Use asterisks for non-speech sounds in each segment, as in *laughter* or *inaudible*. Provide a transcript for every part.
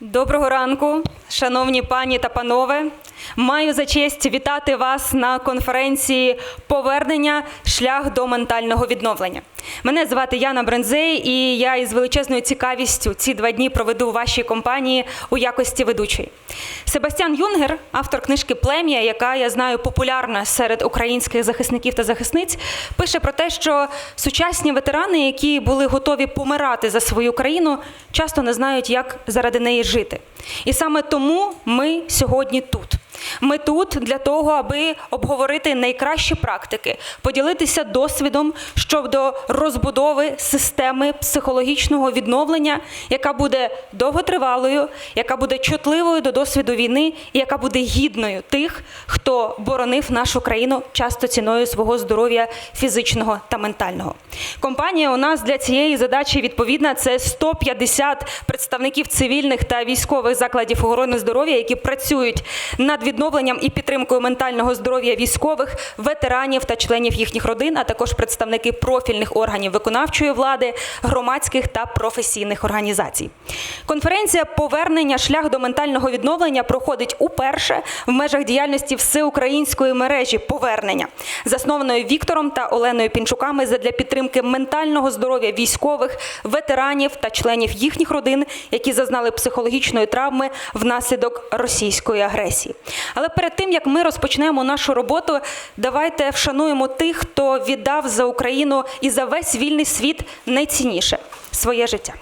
Доброго ранку, шановні пані та панове. Маю за честь вітати вас на конференції Повернення шлях до ментального відновлення. Мене звати Яна Брензей, і я із величезною цікавістю ці два дні проведу у вашій компанії у якості ведучої. Себастьян Юнгер, автор книжки Плем'я, яка я знаю популярна серед українських захисників та захисниць, пише про те, що сучасні ветерани, які були готові помирати за свою країну, часто не знають, як заради неї жити. І саме тому ми сьогодні тут. Ми тут для того, аби обговорити найкращі практики, поділитися досвідом щодо розбудови системи психологічного відновлення, яка буде довготривалою, яка буде чутливою до досвіду війни і яка буде гідною тих, хто боронив нашу країну часто ціною свого здоров'я фізичного та ментального. Компанія у нас для цієї задачі відповідна це 150 представників цивільних та військових закладів охорони здоров'я, які працюють над відновленням і підтримкою ментального здоров'я військових, ветеранів та членів їхніх родин, а також представники профільних органів виконавчої влади, громадських та професійних організацій. Конференція Повернення шлях до ментального відновлення проходить уперше в межах діяльності всеукраїнської мережі повернення, заснованої Віктором та Оленою Пінчуками задля підтримки ментального здоров'я військових, ветеранів та членів їхніх родин, які зазнали психологічної травми внаслідок російської агресії. Але перед тим як ми розпочнемо нашу роботу, давайте вшануємо тих, хто віддав за Україну і за весь вільний світ найцінніше своє життя.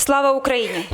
Слава Україні!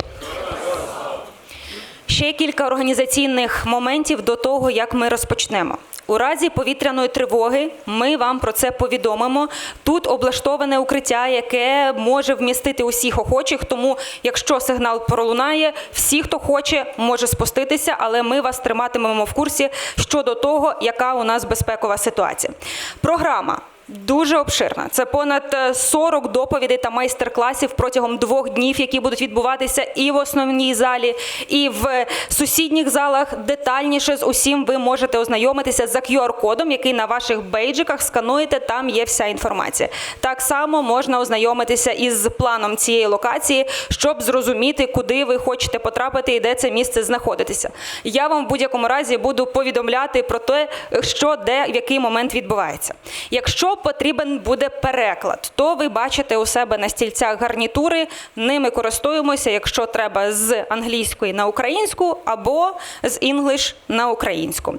Ще кілька організаційних моментів до того, як ми розпочнемо. У разі повітряної тривоги ми вам про це повідомимо. Тут облаштоване укриття, яке може вмістити усіх охочих. Тому, якщо сигнал пролунає, всі, хто хоче, може спуститися, але ми вас триматимемо в курсі щодо того, яка у нас безпекова ситуація. Програма. Дуже обширна. Це понад е, 40 доповідей та майстер-класів протягом двох днів, які будуть відбуватися і в основній залі, і в сусідніх залах. Детальніше з усім ви можете ознайомитися за QR-кодом, який на ваших бейджиках скануєте. Там є вся інформація. Так само можна ознайомитися із планом цієї локації, щоб зрозуміти, куди ви хочете потрапити і де це місце знаходитися. Я вам в будь-якому разі буду повідомляти про те, що де в який момент відбувається. Якщо потрібен буде переклад, то ви бачите у себе на стільцях гарнітури. Ними користуємося, якщо треба з англійської на українську або з English на українську.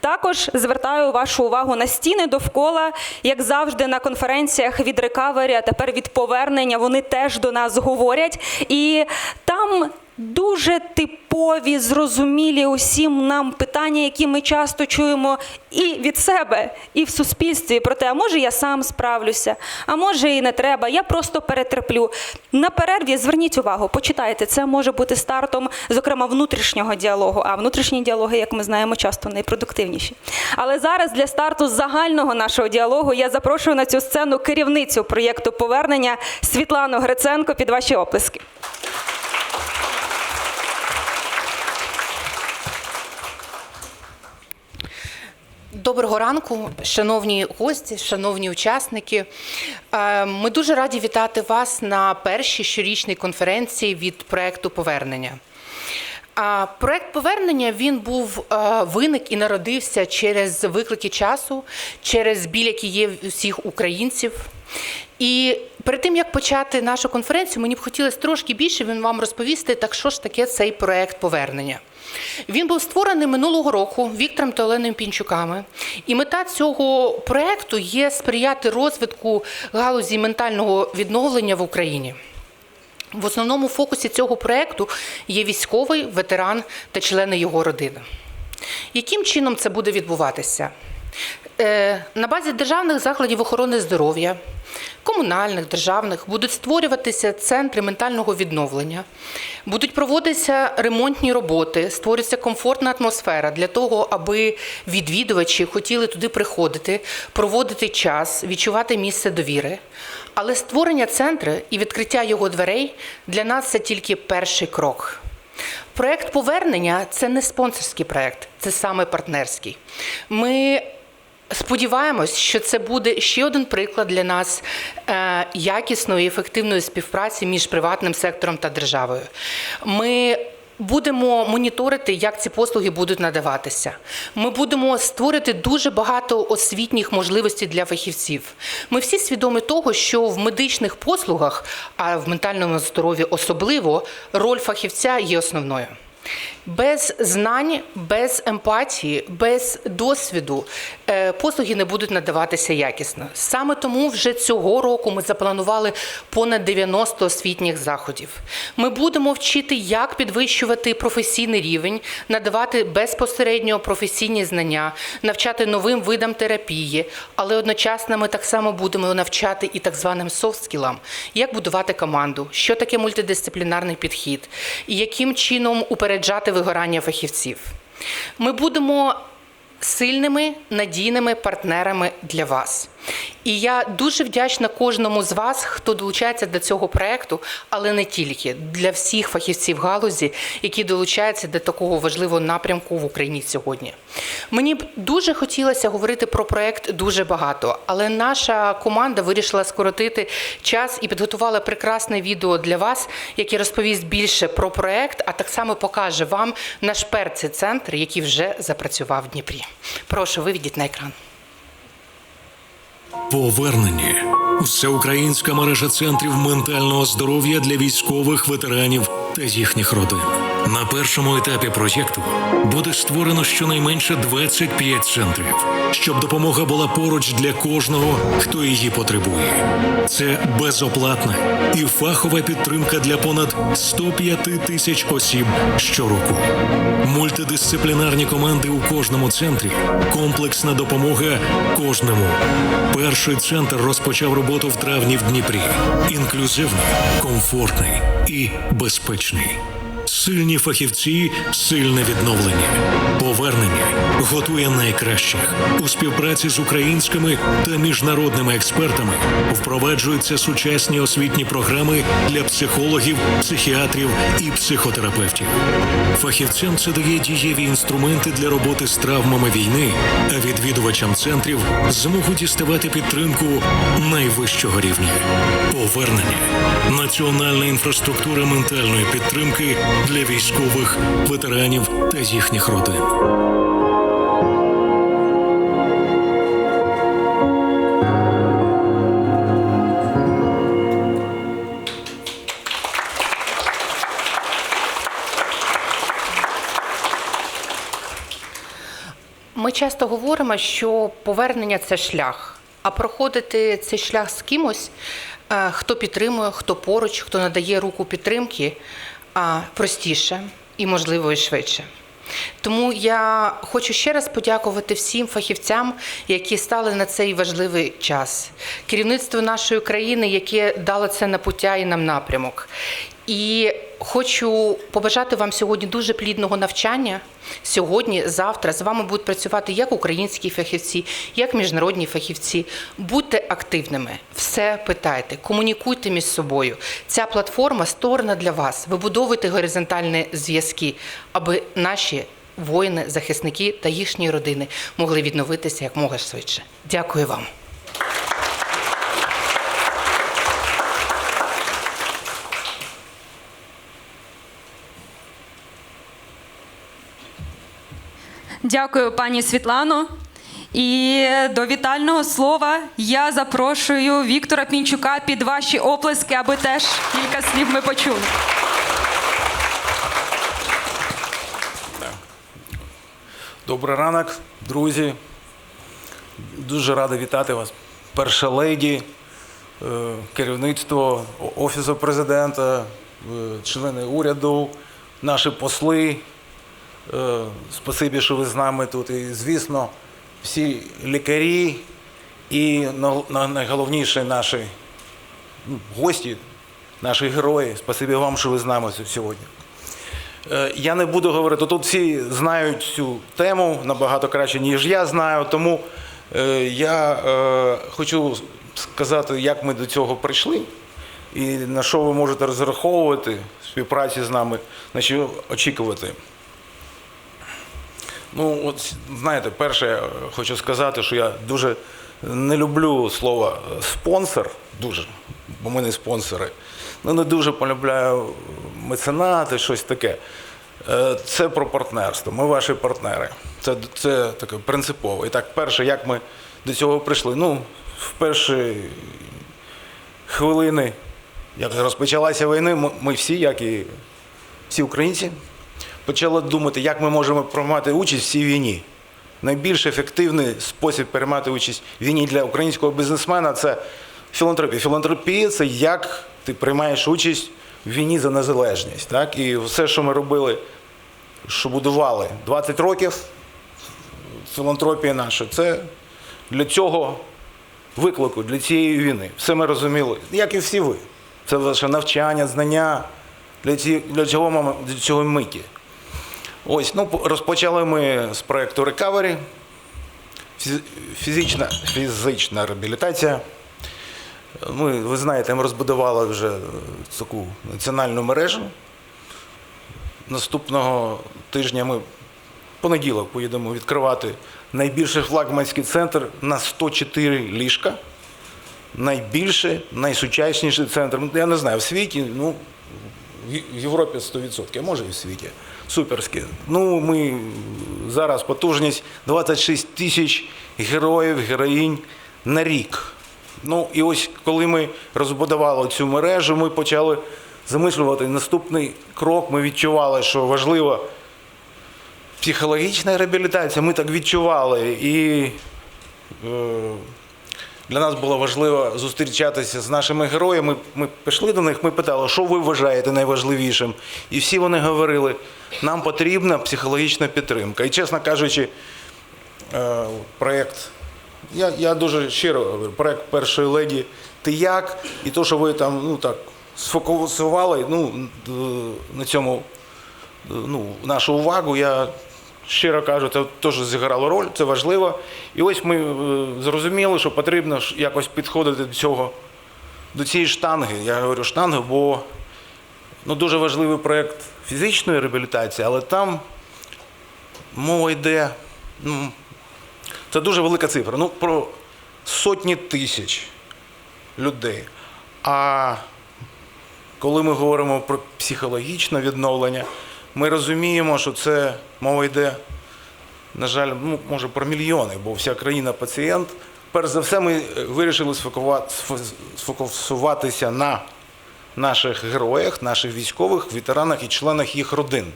Також звертаю вашу увагу на стіни довкола, як завжди, на конференціях від рекавері, а тепер від повернення. Вони теж до нас говорять, і там. Дуже типові, зрозумілі усім нам питання, які ми часто чуємо і від себе, і в суспільстві. Про те, а може я сам справлюся, а може і не треба. Я просто перетерплю. На перерві зверніть увагу, почитайте. Це може бути стартом, зокрема, внутрішнього діалогу. А внутрішні діалоги, як ми знаємо, часто найпродуктивніші. Але зараз для старту загального нашого діалогу я запрошую на цю сцену керівницю проєкту повернення Світлану Гриценко під ваші оплески. Доброго ранку, шановні гості, шановні учасники. Е, Ми дуже раді вітати вас на першій щорічній конференції від проекту Повернення. Проект повернення він був е, виник і народився через виклики часу, через біль, який є всіх українців. І Перед тим як почати нашу конференцію, мені б хотілося трошки більше він вам розповісти, так що ж таке цей проект повернення. Він був створений минулого року Віктором та Оленою Пінчуками. І мета цього проекту є сприяти розвитку галузі ментального відновлення в Україні. В основному фокусі цього проекту є військовий, ветеран та члени його родини. Яким чином це буде відбуватися? Е, На базі державних закладів охорони здоров'я, комунальних, державних будуть створюватися центри ментального відновлення, будуть проводитися ремонтні роботи, створюється комфортна атмосфера для того, аби відвідувачі хотіли туди приходити, проводити час, відчувати місце довіри. Але створення центру і відкриття його дверей для нас це тільки перший крок. Проект повернення це не спонсорський проект, це саме партнерський. Ми сподіваємось, що це буде ще один приклад для нас е, якісної і ефективної співпраці між приватним сектором та державою. Ми Будемо моніторити, як ці послуги будуть надаватися. Ми будемо створити дуже багато освітніх можливостей для фахівців. Ми всі свідомі того, що в медичних послугах, а в ментальному здоров'ї особливо, роль фахівця є основною. Без знань, без емпатії, без досвіду е, послуги не будуть надаватися якісно. Саме тому вже цього року ми запланували понад 90 освітніх заходів. Ми будемо вчити, як підвищувати професійний рівень, надавати безпосередньо професійні знання, навчати новим видам терапії, але одночасно ми так само будемо навчати і так званим софт-скілам, як будувати команду, що таке мультидисциплінарний підхід, і яким чином упереджати вигорання фахівців. Ми будемо сильними надійними партнерами для вас. І я дуже вдячна кожному з вас, хто долучається до цього проекту, але не тільки для всіх фахівців галузі, які долучаються до такого важливого напрямку в Україні сьогодні. Мені б дуже хотілося говорити про проект дуже багато, але наша команда вирішила скоротити час і підготувала прекрасне відео для вас, яке розповість більше про проект, а так само покаже вам наш перцей центр, який вже запрацював в Дніпрі. Прошу, виведіть на екран. Повернення всеукраїнська мережа центрів ментального здоров'я для військових ветеранів та їхніх родин. На першому етапі проєкту буде створено щонайменше 25 центрів, щоб допомога була поруч для кожного, хто її потребує. Це безоплатна і фахова підтримка для понад 105 тисяч осіб щороку. Мультидисциплінарні команди у кожному центрі, комплексна допомога кожному. Перший центр розпочав роботу в травні в Дніпрі. Інклюзивний, комфортний і безпечний. Сильні фахівці, сильне відновлення. Повернення готує найкращих у співпраці з українськими та міжнародними експертами. Впроваджуються сучасні освітні програми для психологів, психіатрів і психотерапевтів. Фахівцям це дає дієві інструменти для роботи з травмами війни, а відвідувачам центрів змогу діставати підтримку найвищого рівня. Повернення національна інфраструктура ментальної підтримки для військових, ветеранів та їхніх родин. Часто говоримо, що повернення це шлях, а проходити цей шлях з кимось, е, хто підтримує, хто поруч, хто надає руку підтримки, простіше і, можливо, і швидше. Тому я хочу ще раз подякувати всім фахівцям, які стали на цей важливий час, керівництву нашої країни, яке дало це на пуття і нам напрямок. І хочу побажати вам сьогодні дуже плідного навчання. Сьогодні, завтра з вами будуть працювати як українські фахівці, як міжнародні фахівці. Будьте активними, все питайте, комунікуйте між собою. Ця платформа створена для вас. Вибудовуйте горизонтальні зв'язки, аби наші воїни, захисники та їхні родини могли відновитися як мога швидше. Дякую вам. Дякую, пані Світлано. І до вітального слова я запрошую Віктора Пінчука під ваші оплески, аби теж кілька слів ми почули. Добрий ранок, друзі. Дуже радий вітати вас. Перша леді, е, керівництво Офісу президента, е, члени уряду, наші посли. Е, Спасибі, що ви з нами тут. І, звісно, всі лікарі і на- на- наші ну, гості, наші герої. Спасибі вам, що ви з нами сьогодні. Е, Я не буду говорити, тут всі знають цю тему набагато краще, ніж я знаю. Тому е, я хочу сказати, як ми до цього прийшли і на що ви можете розраховувати в співпраці з нами, на що очікувати. Ну, от знаєте, перше, хочу сказати, що я дуже не люблю слово спонсор, дуже, бо ми не спонсори. Ну, не дуже полюбляю меценати, щось таке. Е, Це про партнерство. Ми ваші партнери. Це, це таке принципово. І так, перше, як ми до цього прийшли? Ну, в перші хвилини, як розпочалася війна, ми всі, як і всі українці, почали думати, як ми можемо приймати участь в цій війні. Найбільш ефективний спосіб приймати участь в війні для українського бізнесмена це філантропія. Філантропія це як ти приймаєш участь в війні за незалежність. Так? І все, що ми робили, що будували 20 років, філантропія наша, це для цього виклику, для цієї війни. Все ми розуміли, як і всі ви. Це ваше навчання, знання для, цього, для цього миті. Ось, ну, розпочали ми з проєкту Recovery. Фізична, фізична реабілітація. Ми, ви знаєте, ми розбудували вже таку національну мережу. Наступного тижня ми понеділок поїдемо відкривати найбільший флагманський центр на 104 ліжка. Найбільший, найсучасніший центр. Ну, Я не знаю, в світі, ну, в Європі 100%, а може і в світі. Суперський. Ну, ми зараз потужність 26 тисяч героїв, героїнь на рік. Ну, і ось коли ми розбудували цю мережу, ми почали замислювати наступний крок. Ми відчували, що важливо психологічна реабілітація. Ми так відчували. І е, для нас було важливо зустрічатися з нашими героями. Ми пішли до них, ми питали, що ви вважаєте найважливішим. І всі вони говорили, нам потрібна психологічна підтримка. І, чесно кажучи, е, проєкт, я, я дуже щиро говорю, проєкт першої леді Ти як? І то, що ви там ну, так, сфокусували ну, на цьому ну, нашу увагу. Я щиро кажу, це теж зіграло роль, це важливо. І ось ми е, зрозуміли, що потрібно якось підходити до цього, до цієї штанги. Я говорю штанги, бо ну, дуже важливий проєкт фізичної реабілітації, але там мова йде. Ну, це дуже велика цифра. Ну, про сотні тисяч людей. А коли ми говоримо про психологічне відновлення, ми розуміємо, що це мова йде, на жаль, ну, може про мільйони, бо вся країна пацієнт. Перш за все, ми е, вирішили сфокусуватися на наших героях, наших військових, ветеранах і членах їх родин.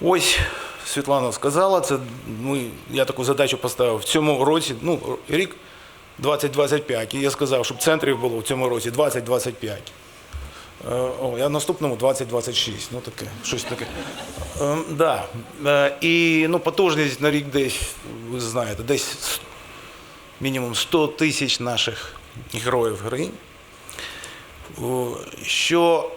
Ось Світлана сказала, це ми, я таку задачу поставив в цьому році, ну, рік 2025. І я сказав, щоб центрів було в цьому році 2025. Е, О, я наступному 2026. Ну таке, щось таке. Е, да. Е, І ну, потужність на рік десь, ви знаєте, десь мінімум 100 тисяч наших героїв. О, Що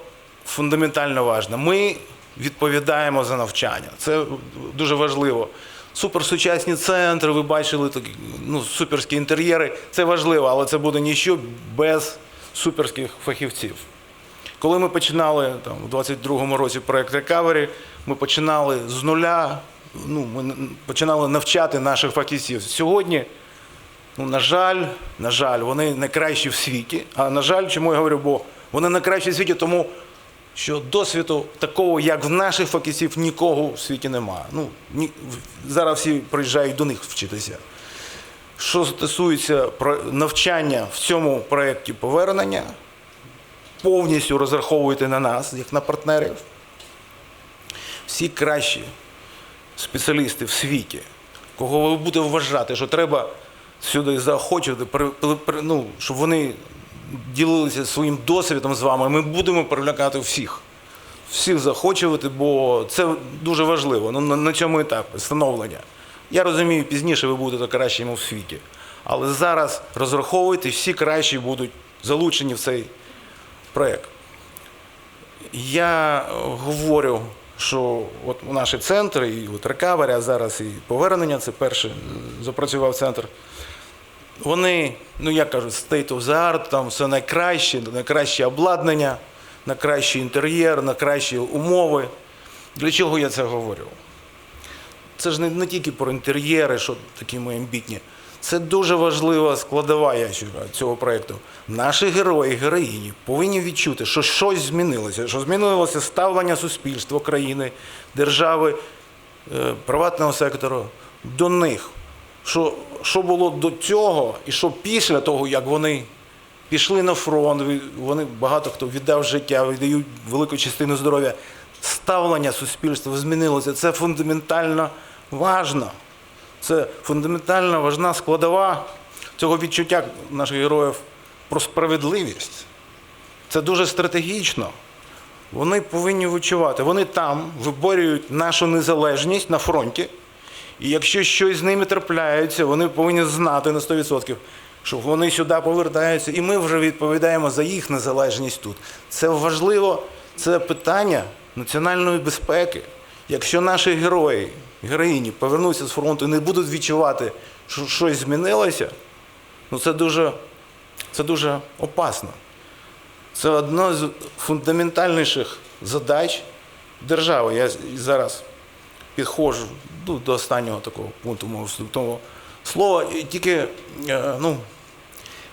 фундаментально важливо, ми відповідаємо за навчання. Це дуже важливо. Суперсучасні центри, ви бачили такі, ну, суперські інтер'єри. Це важливо, але це буде ніщо без суперських фахівців. Коли ми починали там, у 22-му році проєкт Recovery, ми починали з нуля, ну, ми починали навчати наших фахівців. Сьогодні Ну, на жаль, на жаль, вони найкращі в світі. А на жаль, чому я говорю, бо вони найкращі в світі, тому що досвіду такого, як в наших фахівців, нікого в світі немає. Ну, ні, зараз всі приїжджають до них вчитися. Що стосується навчання в цьому проєкті повернення, повністю розраховуйте на нас, як на партнерів. Всі кращі спеціалісти в світі, кого ви будете вважати, що треба сюди заохочувати, ну, щоб вони ділилися своїм досвідом з вами, ми будемо привлякати всіх. Всіх захочувати, бо це дуже важливо ну, на цьому етапі становлення. Я розумію, пізніше ви будете кращими в світі. Але зараз розраховуйте, всі кращі будуть залучені в цей проєкт. Я говорю, що от наші центри, і от Recovery, а зараз і повернення, це перший е, запрацював центр. Вони, ну як кажуть, state of the art, там все найкраще, найкраще обладнання, найкращий інтер'єр, найкращі умови. Для чого я це говорю? Це ж не, не тільки про інтер'єри, що такі ми амбітні. Це дуже важлива складова я вважаю, цього проєкту. Наші герої, героїні повинні відчути, що щось змінилося, що змінилося ставлення суспільства, країни, держави, е, приватного сектору до них. Що, що було до цього, і що після того, як вони пішли на фронт, вони багато хто віддав життя, віддають велику частину здоров'я. Ставлення суспільства змінилося. Це фундаментально важно. Це фундаментально важна складова цього відчуття наших героїв про справедливість. Це дуже стратегічно. Вони повинні відчувати. Вони там виборюють нашу незалежність на фронті. І якщо щось з ними трапляється, вони повинні знати на 100%, що вони сюди повертаються, і ми вже відповідаємо за їх незалежність тут. Це важливо, це питання національної безпеки. Якщо наші герої, героїні повернуться з фронту і не будуть відчувати, що щось змінилося, ну це дуже, це дуже опасно. Це одна з фундаментальніших задач держави. Я зараз підходжу ну, до останнього такого пункту мого вступного слова. І тільки е, ну,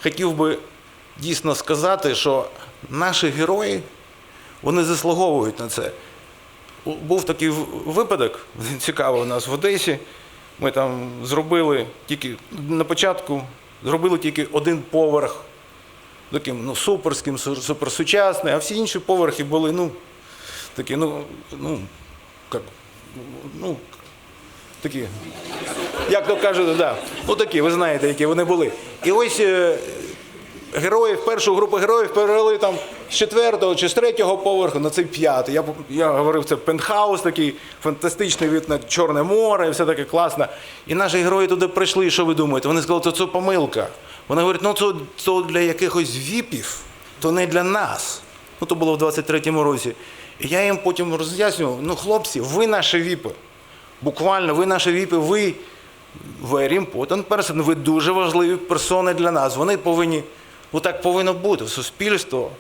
хотів би дійсно сказати, що наші герої вони заслуговують на це. Був такий випадок, *laughs* цікавий у нас в Одесі. Ми там зробили тільки на початку зробили тільки один поверх таким ну, суперським, суперсучасним, а всі інші поверхи були, ну, такі, ну, ну, як, ну, такі, як то кажуть, да, ну такі, ви знаєте, які вони були. І ось е, героїв, першу групу героїв перевели там з четвертого чи з третього поверху на цей п'ятий. Я, я говорив, це пентхаус такий фантастичний від на Чорне море, і все таке класно. І наші герої туди прийшли, і що ви думаєте? Вони сказали, що це помилка. Вони говорять, ну це, це для якихось віпів, то не для нас. Ну, то було в 23-му році. І я їм потім роз'яснював, ну, хлопці, ви наші віпи. Буквально, ви наші віпи, ви very important person, ви дуже важливі персони для нас. Вони повинні, отак повинно бути. Суспільство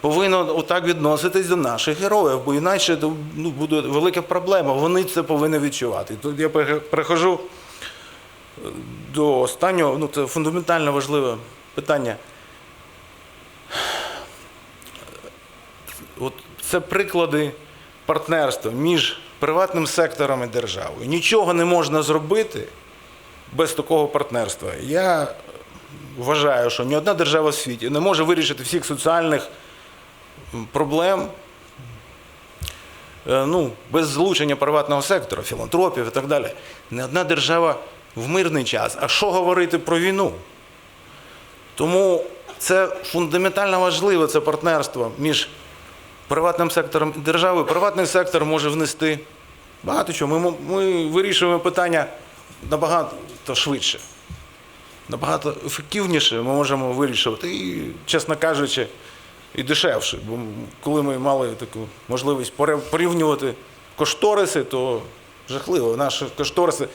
повинно отак відноситись до наших героїв, бо іначе ну, буде велика проблема. Вони це повинні відчувати. Тут я пере- перехожу е, до останнього, ну це фундаментально важливе питання. От це приклади партнерства між приватним сектором і державою. Нічого не можна зробити без такого партнерства. Я вважаю, що ні одна держава в світі не може вирішити всіх соціальних проблем е, ну, без залучення приватного сектора, філантропів і так далі. Не одна держава в мирний час. А що говорити про війну? Тому це фундаментально важливе це партнерство між приватним сектором і державою. Приватний сектор може внести багато чого. Ми, ми вирішуємо питання набагато швидше, набагато ефективніше ми можемо вирішувати. І, чесно кажучи, і дешевше. Бо коли ми мали таку можливість порівнювати кошториси, то жахливо. Наші кошториси,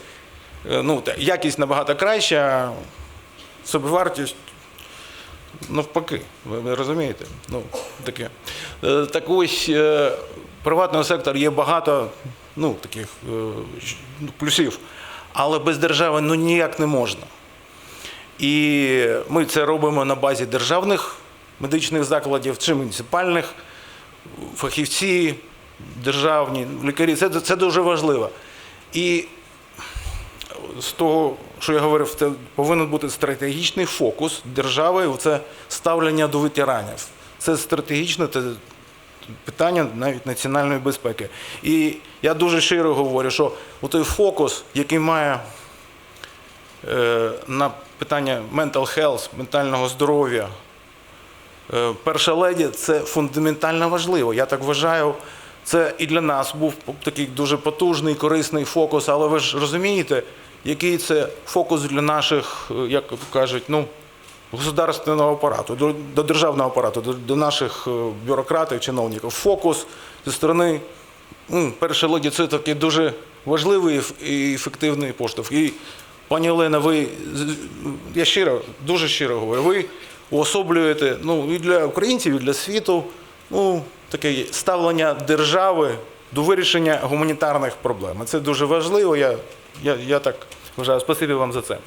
е, ну, якість набагато краща, а собівартість навпаки, ви, розумієте? Ну, таке. Е, Так ось е, приватного сектору є багато ну, таких плюсів, але без держави ну, ніяк не можна. І ми це робимо на базі державних медичних закладів чи муніципальних. фахівці державні, лікарі. Це, це дуже важливо. І з того, що я говорив, це повинен бути стратегічний фокус держави, це ставлення до ветеранів. Це стратегічне це питання навіть національної безпеки. І я дуже щиро говорю, що той фокус, який має е, на питання mental health, ментального здоров'я, Е, Перша леді це фундаментально важливо. Я так вважаю, це і для нас був такий дуже потужний, корисний фокус, але ви ж розумієте, який це фокус для наших, е, як кажуть, ну, государственного апарату, до, до державного апарату, до, до наших е, бюрократів, чиновників. Фокус зі сторони ну, перша леді це такий дуже важливий і ефективний поштовх. Пані Олена, ви я щиро, дуже щиро говорю, ви уособлюєте ну, і для українців, і для світу ну, таке ставлення держави до вирішення гуманітарних проблем. Це дуже важливо. Я, я, я так вважаю. Спасибі вам за це.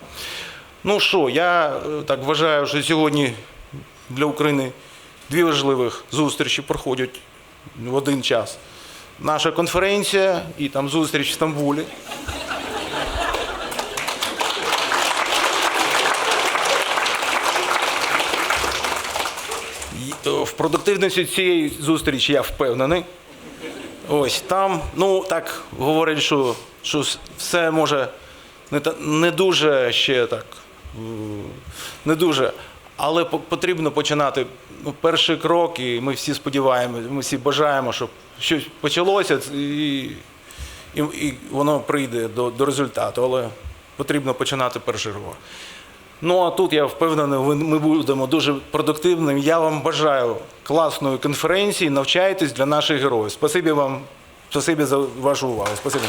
Ну що, я е, так вважаю, що сьогодні для України дві важливих зустрічі проходять в один час. Наша конференція і там зустріч в Стамбулі. В продуктивності цієї зустрічі я впевнений. Ось там, ну так говорять, що, що все може не, не дуже ще так, не дуже. Але потрібно починати ну, перший крок, і ми всі сподіваємося, ми всі бажаємо, щоб щось почалося і, і, і воно прийде до, до результату. Але потрібно починати перший крок. Ну а тут я впевнений, ми будемо дуже продуктивними. Я вам бажаю класної конференції. Навчайтесь для наших героїв. Спасибі вам, спасибі за вашу увагу. Спасибі.